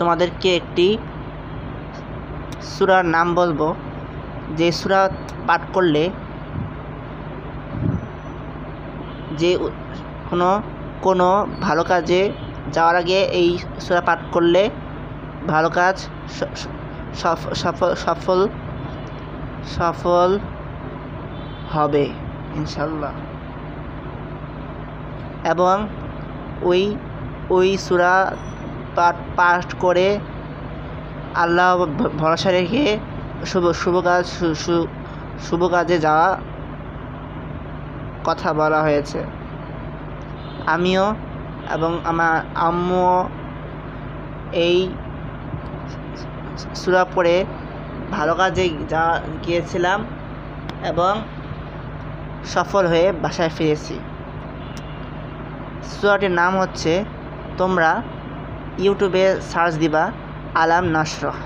তোমাদেরকে একটি সূরার নাম বলব, যে সূরা পাঠ করলে যে কোনো কোনো ভালো কাজে যাওয়ার আগে এই সূরা পাঠ করলে ভালো কাজ সফল সফল সফল হবে ইনশাল্লাহ এবং ওই ওই সূরা পাঠ পাঠ করে আল্লাহ ভরসা রেখে শুভ শুভ কাজ শুভ কাজে যাওয়া কথা বলা হয়েছে। আমিও এবং আমার আম্মুও এই সুরা পড়ে ভালো কাজে যা, গিয়েছিলাম এবং সফল হয়ে বাসায় ফিরেছি। সুরাটির নাম হচ্ছে তোমরা ইউটিউবে সার্চ দিবা আলাম নাসরহ।